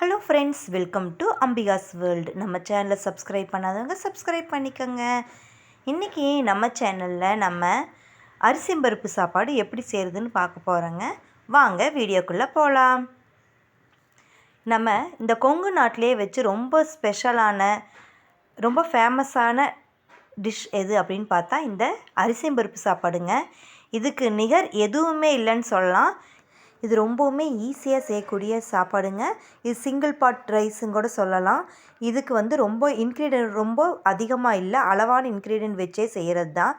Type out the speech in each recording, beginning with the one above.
Hello friends welcome to Ambika's world நம்ம சேனலை subscribe பண்ணாதவங்க சப்ஸ்கிரைப் பண்ணிக்கோங்க. இன்றைக்கி நம்ம சேனலில் நம்ம அரிசி பருப்பு சாப்பாடு எப்படி செய்கிறதுன்னு பார்க்க போகிறோங்க வாங்க வீடியோக்குள்ளே போகலாம் நம்ம இந்த கொங்கு நாட்டிலே வச்சு ரொம்ப ஸ்பெஷலான ரொம்ப ஃபேமஸான டிஷ் எது அப்படின்னு பார்த்தா இந்த அரிசி பருப்பு சாப்பாடுங்க. இதுக்கு நிகர் எதுவுமே இல்லைன்னு சொல்லலாம். இது ரொம்பவுமே ஈஸியாக செய்யக்கூடிய சாப்பாடுங்க. இது சிங்கிள் பாட் ரைஸுங்க கூட சொல்லலாம். இதுக்கு வந்து ரொம்ப இன்க்ரீடியன்ட் ரொம்ப அதிகமாக இல்லை அளவான இன்க்ரீடியன்ட் வச்சே செய்கிறது தான்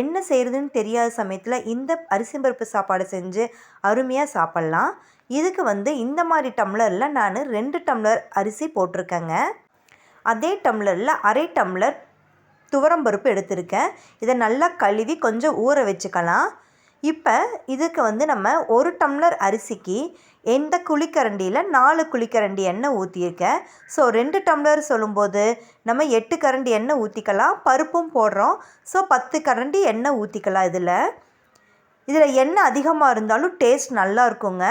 என்ன செய்கிறதுன்னு தெரியாத சமயத்தில் இந்த அரிசி பருப்பு சாப்பாடு செஞ்சு அருமையாக சாப்பிட்லாம். இதுக்கு வந்து இந்த மாதிரி டம்ளரில் நான் ரெண்டு டம்ளர் அரிசி போட்டிருக்கேங்க. அதே டம்ளரில் அரை டம்ளர் துவரம்பருப்பு எடுத்திருக்கேன். இதை நல்லா கழுவி கொஞ்சம் ஊற வச்சுக்கலாம். இப்போ இதுக்கு வந்து நம்ம ஒரு டம்ளர் அரிசிக்கு எந்த குழிக்கரண்டியில் நாலு குழிக்கரண்டி எண்ணெய் ஊற்றியிருக்கேன் ஸோ ரெண்டு டம்ளர் சொல்லும்போது நம்ம எட்டு கரண்டி எண்ணெய் ஊற்றிக்கலாம் பருப்பும் போடுறோம். ஸோ பத்து கரண்டி எண்ணெய் ஊற்றிக்கலாம் இதில். இதில் எண்ணெய் அதிகமாக இருந்தாலும் டேஸ்ட் நல்லா இருக்குங்க.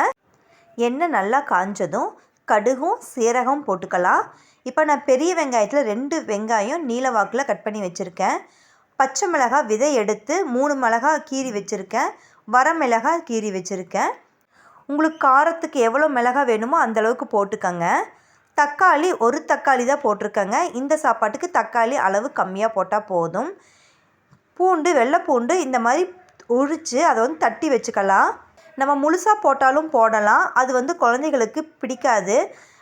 எண்ணெய் நல்லா காஞ்சதும் கடுகும் சீரகம் போட்டுக்கலாம். இப்போ நான் பெரிய வெங்காயத்தில் ரெண்டு வெங்காயம் நீல வாக்கில் கட் பண்ணி வச்சுருக்கேன். பச்சை மிளகாய் விதை எடுத்து மூணு மிளகாய் கீறி வச்சுருக்கேன். வர மிளகாய் கீறி வச்சுருக்கேன். உங்களுக்கு காரத்துக்கு எவ்வளோ மிளகாய் வேணுமோ அந்தளவுக்கு போட்டுக்கோங்க. தக்காளி ஒரு தக்காளி தான் போட்டிருக்கேங்க. இந்த சாப்பாட்டுக்கு தக்காளி அளவு கம்மியாக போட்டால் போதும். பூண்டு வெள்ளை பூண்டு இந்த மாதிரி உரித்து அதை வந்து தட்டி வச்சுக்கலாம். நம்ம முழுசாக போட்டாலும் போடலாம். அது வந்து குழந்தைகளுக்கு பிடிக்காது.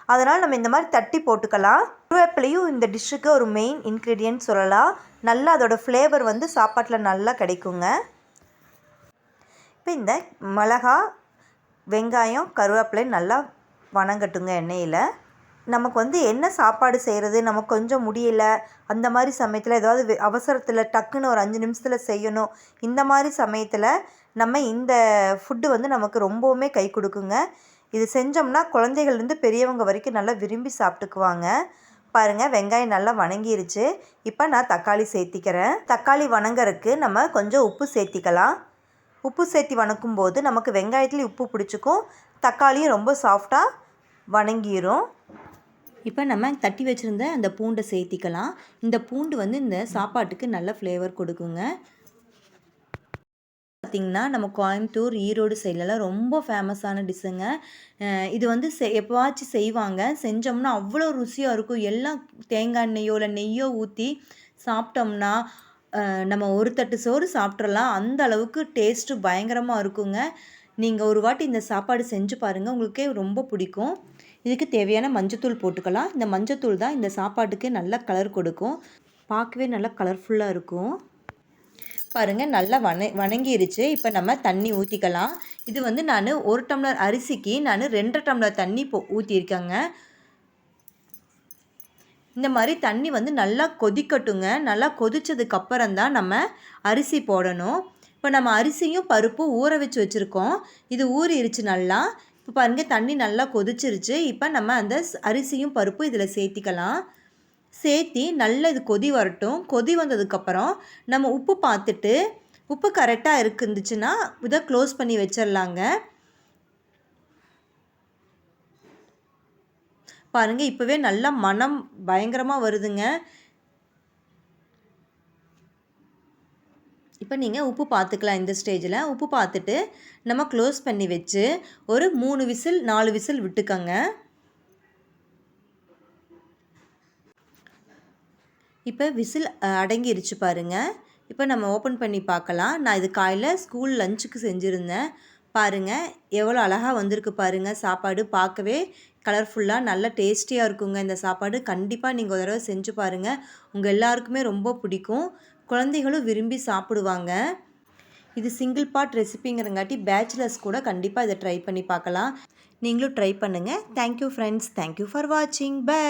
அதனால் நம்ம இந்த மாதிரி தட்டி போட்டுக்கலாம். கருவேப்பிலையும் இந்த டிஷ்ஷுக்கு ஒரு மெயின் இன்க்ரீடியன்ட் சொல்லலாம். நல்லா அதோடய ஃப்ளேவர் வந்து சாப்பாட்டில் நல்லா கிடைக்குங்க. இப்போ இந்த மிளகா வெங்காயம் கருவேப்பிலை நல்லா வணங்கட்டுங்க எண்ணெயில். நமக்கு வந்து என்ன சாப்பாடு செய்கிறது நமக்கு கொஞ்சம் முடியல. அந்த மாதிரி சமயத்தில் ஏதாவது அவசரத்தில் டக்குன்னு ஒரு அஞ்சு நிமிஷத்தில் செய்யணும். இந்த மாதிரி சமயத்தில் நம்ம இந்த ஃபுட்டு வந்து நமக்கு ரொம்பவுமே கை கொடுக்குங்க. இது செஞ்சோம்னா குழந்தைகள்லேருந்து பெரியவங்க வரைக்கும் நல்லா விரும்பி சாப்பிட்டுக்குவாங்க. பாருங்கள் வெங்காயம் நல்லா வணங்கிருச்சு. இப்போ நான் தக்காளி சேர்த்திக்கிறேன். தக்காளி வணங்குறதுக்கு நம்ம கொஞ்சம் உப்பு சேர்த்திக்கலாம். உப்பு சேர்த்தி வணக்கும் போது நமக்கு வெங்காயத்துலேயும் உப்பு பிடிச்சிக்கும். தக்காளியும் ரொம்ப சாஃப்டாக வணங்கிடும் இப்போ நம்ம தட்டி வச்சுருந்த அந்த பூண்டை சேர்த்திக்கலாம். இந்த பூண்டு வந்து இந்த சாப்பாட்டுக்கு நல்ல ஃப்ளேவர் கொடுக்குங்க. பார்த்திங்கன்னா நம்ம கோயம்புத்தூர் ஈரோடு சைட்லலாம் ரொம்ப ஃபேமஸான டிஷ்ஷுங்க இது வந்து செ எப்போவாச்சும் செய்வாங்க. செஞ்சோம்னா அவ்வளோ ருசியாக இருக்கும். எல்லாம் தேங்காய் எண்ணெயோ இல்லை நெய்யோ ஊற்றி சாப்பிட்டோம்னா நம்ம ஒரு தட்டு சோறு சாப்பிட்றலாம் அந்த அளவுக்கு டேஸ்ட்டு பயங்கரமாக இருக்குங்க. நீங்கள் ஒரு வாட்டி இந்த சாப்பாடு செஞ்சு பாருங்கள் உங்களுக்கே ரொம்ப பிடிக்கும். இதுக்கு தேவையான மஞ்சத்தூள் போட்டுக்கலாம். இந்த மஞ்சத்தூள் தான் இந்த சாப்பாட்டுக்கு நல்ல கலர் கொடுக்கும். பார்க்கவே நல்லா கலர்ஃபுல்லாக இருக்கும். பாருங்கள் நல்லா வண வணங்கிருச்சு. இப்போ நம்ம தண்ணி ஊற்றிக்கலாம் இது வந்து நான் ஒரு டம்ளர் அரிசிக்கு நான் ரெண்டரை டம்ளர் தண்ணி போ ஊற்றிருக்கேங்க இந்த மாதிரி தண்ணி வந்து நல்லா கொதிக்கட்டுங்க. நல்லா கொதித்ததுக்கப்புறம் தான் நம்ம அரிசி போடணும். இப்போ நம்ம அரிசியும் பருப்பும் ஊற வச்சு வச்சுருக்கோம். இது ஊறிடுச்சு நல்லா. இப்போ பாருங்கள் தண்ணி நல்லா கொதிச்சிருச்சு. இப்போ நம்ம அந்த அரிசியும் பருப்பும் இதில் சேர்த்திக்கலாம். சேர்த்தி நல்லா இது கொதி வரட்டும். கொதி வந்ததுக்கப்புறம் நம்ம உப்பு பார்த்துட்டு உப்பு கரெக்டாக இருக்குந்துச்சுன்னா இதை க்ளோஸ் பண்ணி வச்சிடலாங்க. பாருங்கள் இப்போவே நல்லா மனம் பயங்கரமாக வருதுங்க. இப்போ நீங்கள் உப்பு பார்த்துக்கலாம் இந்த ஸ்டேஜில் உப்பு பார்த்துட்டு நம்ம க்ளோஸ் பண்ணி வச்சு ஒரு மூணு விசில் நாலு விசில் விட்டுக்கோங்க. இப்போ விசில் அடங்கிருச்சு பாருங்கள் இப்போ நம்ம ஓப்பன் பண்ணி பார்க்கலாம். நான் இது காலையில் ஸ்கூல் லஞ்சுக்கு செஞ்சுருந்தேன். பாருங்கள் எவ்வளோ அழகாக வந்திருக்கு பாருங்கள் சாப்பாடு பார்க்கவே கலர்ஃபுல்லாக நல்ல டேஸ்டியாக இருக்குங்க இந்த சாப்பாடு. கண்டிப்பாக நீங்கள் ஒரு தடவை செஞ்சு பாருங்கள் உங்கள் எல்லாருக்குமே ரொம்ப பிடிக்கும். குழந்தைகளும் விரும்பி சாப்பிடுவாங்க. இது சிங்கிள் பார்ட் ரெசிபிங்கிறங்காட்டி பேச்சுலர்ஸ் கூட கண்டிப்பாக இதை ட்ரை பண்ணி பார்க்கலாம். நீங்களும் ட்ரை பண்ணுங்கள் thank you friends thank you for வாட்சிங் பை